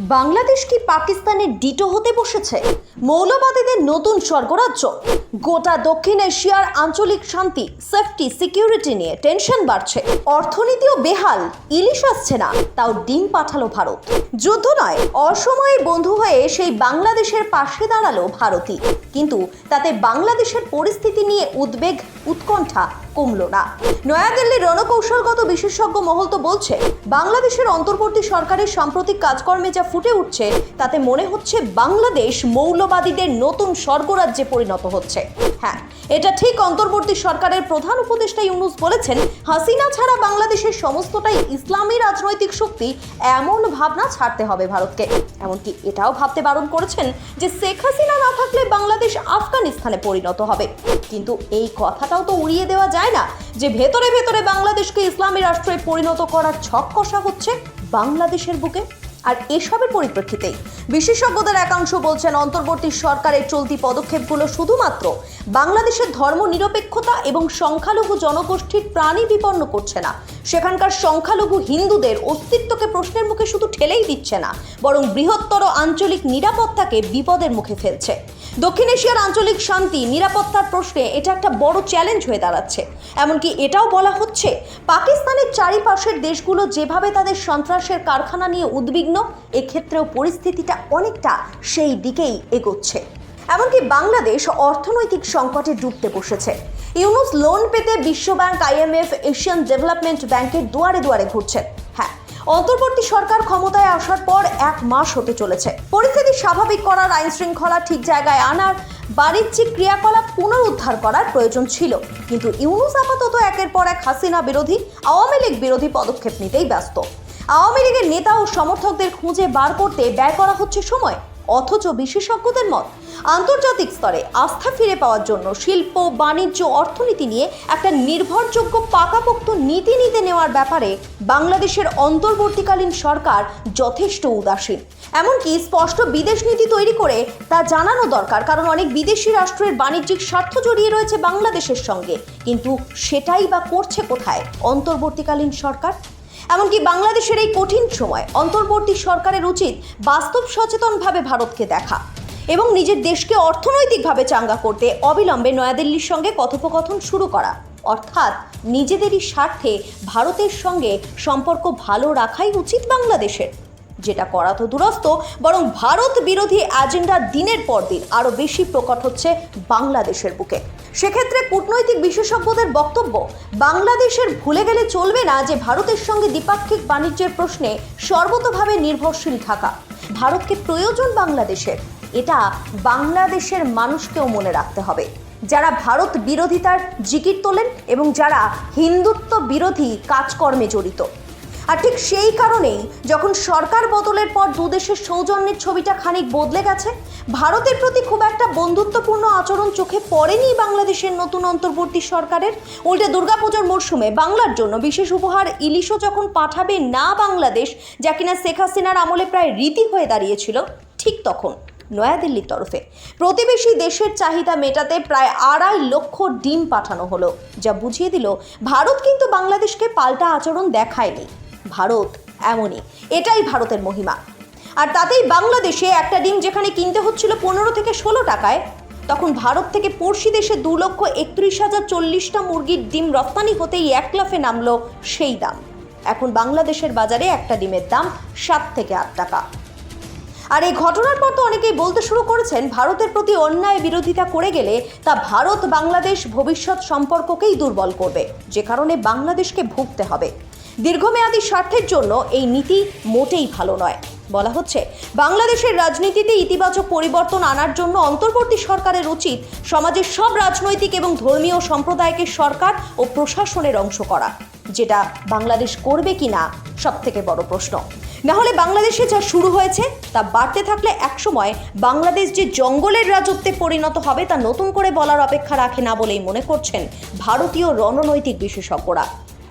বাংলাদেশ কি পাকিস্তানের ডিটো হতে বসেছে? মৌলবাদীদের নতুন স্বর্গরাজ্য। গোটা দক্ষিণ এশিয়ার আঞ্চলিক শান্তি সেফটি সিকিউরিটি নিয়ে টেনশন বাড়ছে। অর্থনীতিও বেহাল, ইলিশ আসছে না, তাও ডিম পাঠালো ভারত। যুদ্ধ নয়, অসময়ে বন্ধু হয়ে সেই বাংলাদেশের পাশে দাঁড়াল ভারতই। কিন্তু তাতে বাংলাদেশের পরিস্থিতি নিয়ে উদ্বেগ, উৎকণ্ঠা কমলো না। নয়াদিল্লির রণকৌশলগত বিশেষজ্ঞ মহল তো বলছে, বাংলাদেশের অন্তর্বর্তী সরকারের সাম্প্রতিক কাজকর্মে যা ফুটে উঠছে, তাতে মনে হচ্ছে বাংলাদেশ মৌলবাদীদের নতুন স্বর্গরাজ্যে পরিণত হচ্ছে। হ্যাঁ এটা ঠিক অন্তর্বর্তী সরকারের প্রধান উপদেষ্টা ইউনুস বলেছেন, হাসিনা ছাড়া বাংলাদেশের সমস্তটাই ইসলামী রাজনৈতিক শক্তি, এমন ভাবনা ছাড়তে হবে ভারতকে। এমনকি এটাও ভাবতে বারণ করেছেন যে শেখ হাসিনা না থাকলে বাংলাদেশ আফগানিস্তানে পরিণত হবে। কিন্তু এই কথাটাও তো উড়িয়ে দেওয়া যায়। না যে ভেতরে ভেতরে বাংলাদেশকে ইসলামী রাষ্ট্রে পরিণত করার ছক কষা হচ্ছে বাংলাদেশের বুকে। আর এসবের পরিপ্রেক্ষিতেই বিশেষজ্ঞদের একাংশ বলছেন, অন্তর্বর্তী সরকারের চলতি পদক্ষেপগুলো শুধুমাত্র বাংলাদেশের ধর্ম নিরপেক্ষতা এবং সংখ্যালঘু জনগোষ্ঠীর প্রাণী বিপন্ন করছে না। সেখানকার সংখ্যালঘু হিন্দুদের অস্তিত্বকে প্রশ্নের মুখে শুধু ঠেলেই দিচ্ছে না, বরং বৃহত্তর আঞ্চলিক নিরাপত্তাকে বিপদের মুখে ফেলছে। দক্ষিণ এশিয়ার আঞ্চলিক শান্তি, নিরাপত্তার প্রশ্নে এটা একটা বড় চ্যালেঞ্জ হয়ে দাঁড়াচ্ছে। এমনকি এটাও বলা হচ্ছে, পাকিস্তানের চারিপাশের দেশগুলো যেভাবে তাদের সন্ত্রাসের কারখানা নিয়ে উদ্বিগ্ন, এক্ষেত্রেও পরিস্থিতিটা অনেকটা সেই দিকেই এগোচ্ছে। এমনকি বাংলাদেশ অর্থনৈতিক সংকটে ডুবতে বসেছে। ইউনুস লোন পেতে বিশ্বব্যাংক আইএমএফ এশিয়ান ডেভেলপমেন্ট ব্যাংকের দুয়ারে দুয়ারে ঘুরছেন। অন্তর্বর্তী সরকার ক্ষমতায় আসার পর এক মাস হতে চলেছে। পরিস্থিতি স্বাভাবিক করার আইন শৃঙ্খলা ঠিক জায়গায় আনার বাণিজ্যিক ক্রিয়াকলাপ পুনরুদ্ধার করার প্রয়োজন ছিল। কিন্তু ইউনুস আপাতত একের পর এক হাসিনা বিরোধী, আওয়ামী লীগ বিরোধী পদক্ষেপ নিতেই ব্যস্ত। আওয়ামী লীগের নেতা ও সমর্থকদের খুঁজে বার করতে ব্যয় করা হচ্ছে সময়। অথচ বিশেষজ্ঞদের মত আন্তর্জাতিক স্তরে আস্থা ফিরে পাওয়ার জন্য শিল্প, বাণিজ্য, অর্থনীতি নিয়ে একটা নির্ভরযোগ্য পাকাপোক্ত নীতি নিতে নেওয়ার ব্যাপারে বাংলাদেশের অন্তর্বর্তীকালীন সরকার যথেষ্ট উদাসীন। এমনকি স্পষ্ট বিদেশ নীতি তৈরি করে তা জানানো দরকার, কারণ অনেক বিদেশি রাষ্ট্রের বাণিজ্যিক স্বার্থ জড়িয়ে রয়েছে বাংলাদেশের সঙ্গে। কিন্তু সেটাই বা করছে কোথায় অন্তর্বর্তীকালীন সরকার? এমনকি বাংলাদেশের এই কঠিন সময় অন্তর্বর্তী সরকারের উচিত বাস্তব সচেতনভাবে ভারতকে দেখা এবং নিজের দেশকে অর্থনৈতিকভাবে চাঙ্গা করতে অবিলম্বে নয়াদিল্লির সঙ্গে কথোপকথন শুরু করা। অর্থাৎ নিজেদেরই স্বার্থে ভারতের সঙ্গে সম্পর্ক ভালো রাখাই উচিত বাংলাদেশের। যেটা করা তো দূরস্থ বরং ভারত বিরোধী এজেন্ডা দিনের পর দিন আরও বেশি প্রকট হচ্ছে বাংলাদেশের বুকে। সেক্ষেত্রে কূটনৈতিক বিশেষজ্ঞদের বক্তব্য, বাংলাদেশের ভুলে গেলে চলবে না যে ভারতের সঙ্গে দ্বিপাক্ষিক বাণিজ্যের প্রশ্নে সর্বতভাবে নির্ভরশীল থাকা। ভারতকে প্রয়োজন বাংলাদেশের, এটা বাংলাদেশের মানুষকেও মনে রাখতে হবে। যারা ভারত বিরোধিতার জিকির তোলেন এবং যারা হিন্দুত্ব বিরোধী কাজকর্মে জড়িত আর ঠিক সেই কারণেই যখন সরকার বদলের পর দুদেশের সৌজন্যের ছবিটা খানিক বদলে গেছে, ভারতের প্রতি খুব একটা বন্ধুত্বপূর্ণ আচরণ চোখে পড়েনি বাংলাদেশের নতুন অন্তর্বর্তী সরকারের। উল্টে দুর্গাপুজোর মরশুমে বাংলার জন্য বিশেষ উপহার ইলিশও যখন পাঠাবে না বাংলাদেশ, যা কিনা শেখ হাসিনার আমলে প্রায় রীতি হয়ে দাঁড়িয়েছিল, ঠিক তখন নয়াদিল্লির তরফে। প্রতিবেশী দেশের চাহিদা মেটাতে প্রায় আড়াই লক্ষ ডিম পাঠানো হলো, যা বুঝিয়ে দিল, ভারত কিন্তু বাংলাদেশকে পাল্টা আচরণ দেখায়নি। ভারত এমনই। এটাই ভারতের মহিমা। আর তাতেই বাংলাদেশে একটা ডিম যেখানে কিনতে হচ্ছিল পনেরো থেকে ষোলো টাকায়, তখন ভারত থেকে পড়শি দেশে দু লক্ষ একত্রিশ হাজার চল্লিশটা মুরগির ডিম রপ্তানি হতেই এক লাফে নামলো সেই দাম। এখন বাংলাদেশের বাজারে একটা ডিমের দাম সাত থেকে আট টাকা। আর এই ঘটনার পর তো অনেকেই বলতে শুরু করেছেন, ভারতের প্রতি অন্যায় বিরোধিতা করে গেলে তা ভারত বাংলাদেশ ভবিষ্যৎ সম্পর্ককেই দুর্বল করবে। যে কারণে বাংলাদেশকে ভুগতে হবে। দীর্ঘমেয়াদী স্বার্থের জন্য এই নীতি মোটেই ভালো নয়। বলা হচ্ছে, বাংলাদেশের রাজনীতিতে ইতিবাচক পরিবর্তন আনার জন্য অন্তর্বর্তী সরকারের উচিত সমাজের সব রাজনৈতিক এবং ধর্মীয় সম্প্রদায়কে সরকার ও প্রশাসনের অংশ করা, যেটা বাংলাদেশ করবে কিনা সব থেকে বড় প্রশ্ন। না হলে বাংলাদেশে যা শুরু হয়েছে তা বাড়তে থাকলে একসময় বাংলাদেশ যে জঙ্গলের রাজত্বে পরিণত হবে তা নতুন করে বলার অপেক্ষা রাখে না বলেই মনে করছেন ভারতীয় রণনৈতিক বিশেষজ্ঞরা।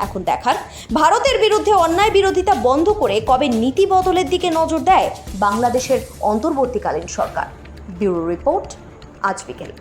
এখন দেখার, ভারতের বিরুদ্ধে অন্যায় বিরোধিতা বন্ধ করে কবে নীতি বদলের দিকে নজর দেয় বাংলাদেশের অন্তর্বর্তীকালীন সরকার। ব্যুরো রিপোর্ট, আজ বিকেল।